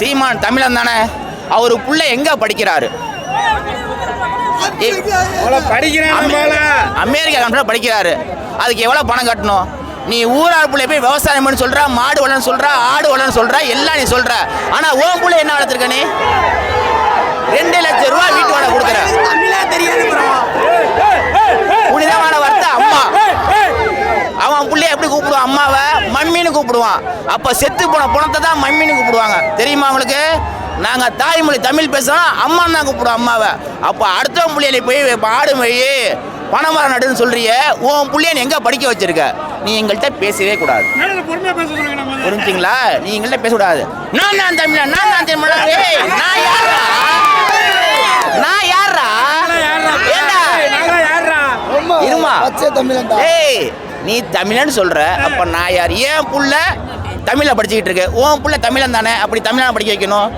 சீமான் தமிழன் தானே? அவர் புள்ள எங்க படிக்கிறாரு? அமெரிக்கா கம்பெனியில் படிக்கிறாரு. அதுக்கு எவ்வளோ பணம் கட்டணும்? நீ ஊரார் பிள்ளை போய் விவசாயம் பண்ணி சொல்ற மாடு வளன்னு சொல்ற ஆடு வளன்னு சொல்ற எல்லாம் நீ சொல்ற. ஆனா உன் புள்ள என்ன வளர்த்துருக்க நீ? புள்ளைய எப்படி கூப்பிடுவான்? அம்மாவை மம்மின்னு கூப்பிடுவான். அப்ப செத்து போன பணத்தை தான் மம்மின்னு கூப்பிடுவாங்க. தெரியுமா உங்களுக்கு? நாங்க தாய்மொழி தமிழ் பேசுறோம். அம்மான்னு தான் கூப்பிடுவோம் அம்மாவை. அப்ப அடுத்தவன் புள்ளைய நீ போய் ஆடு மொழி பணமரம் நடுன்னு சொல்றிய உன் புள்ளைய நீ எங்க படிக்க வச்சிருக்க? நீ எங்கள்கிட்ட பேசவே கூடாது. புரிஞ்சுங்களா? நீ எங்கள்கிட்ட பேசக்கூடாது நான் தான் தமிழன் நான் தான் தமிழன். ஏய், நான் யாரா நான் யாரா இருமா. ஏய் நீ தமிழன்னு சொல்கிற அப்போ நான் யார்? ஏன் புள்ள தமிழில் படிச்சுக்கிட்டு இருக்கு. உன் புள்ள தமிழன் தானே அப்படி தமிழனை படிக்க வைக்கணும்.